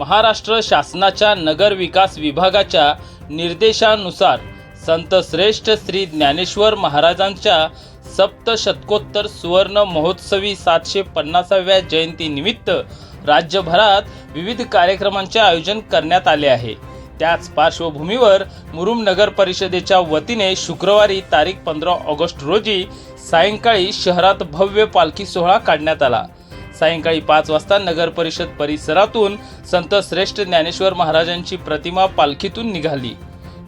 महाराष्ट्र शासनाच्या नगर विकास विभागाच्या निर्देशानुसार संत श्रेष्ठ श्री ज्ञानेश्वर महाराजांच्या सप्तशतकोत्तर सुवर्ण महोत्सवी सातशे पन्नासाव्या जयंतीनिमित्त राज्यभरात विविध कार्यक्रमांचे आयोजन करण्यात आले आहे. त्याच पार्श्वभूमीवर मुरुम नगर परिषदेच्या वतीने शुक्रवारी तारीख पंधरा ऑगस्ट रोजी सायंकाळी शहरात भव्य पालखी सोहळा काढण्यात आला. सायंकाळी पाच वाजता नगर परिषद परिसरातून संत श्रेष्ठ ज्ञानेश्वर महाराजांची प्रतिमा पालखीतून निघाली.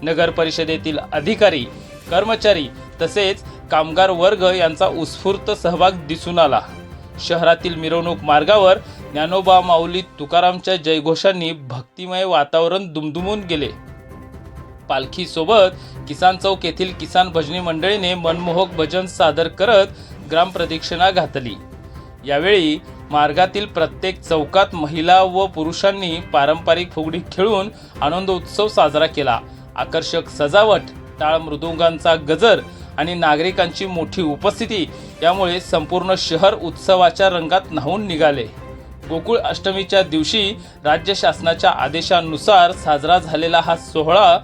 नगर परिषदेतील अधिकारी कर्मचारी तसेच कामगार वर्ग यांचा उत्स्फूर्त सहभाग दिसून आला. शहरातील मिरवणूक मार्गावर ज्ञानोबा माऊली तुकारामच्या जयघोषांनी भक्तिमय वातावरण दुमदुमून गेले. पालखीसोबत किसान चौक येथील किसान भजनी मंडळीने मनमोहक भजन सादर करत ग्रामप्रदक्षिणा घातली. यावेळी मार्गातील प्रत्येक चौकात महिला व पुरुषांनी पारंपरिक फुगडी खेळून आनंद उत्सव साजरा केला. आकर्षक सजावट टाळ मृदुंगांचा गजर आणि नागरिकांची मोठी उपस्थिती यामुळे संपूर्ण शहर उत्सवाच्या रंगात न्हावून निघाले. गोकुळ अष्टमीच्या दिवशी राज्य शासनाच्या आदेशानुसार साजरा झालेला हा सोहळा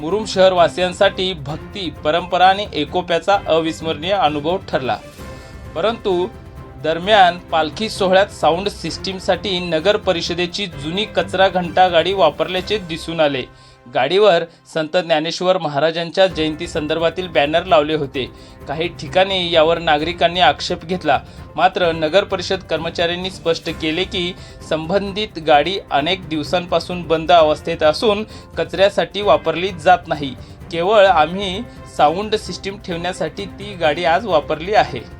मुरुम शहरवासियांसाठी भक्ती परंपरा आणि एकोप्याचा अविस्मरणीय अनुभव ठरला. परंतु दरम्यान पालखी सोहळ्यात साऊंड सिस्टीमसाठी नगर परिषदेची जुनी कचरा घंटा गाडी वापरल्याचे दिसून आले. गाडीवर संत ज्ञानेश्वर महाराजांच्या जयंती संदर्भातील बॅनर लावले होते. काही ठिकाणी यावर नागरिकांनी आक्षेप घेतला. मात्र नगर परिषद कर्मचाऱ्यांनी स्पष्ट केले की संबंधित गाडी अनेक दिवसांपासून बंद अवस्थेत असून कचऱ्यासाठी वापरली जात नाही. केवळ आम्ही साऊंड सिस्टीम ठेवण्यासाठी ती गाडी आज वापरली आहे.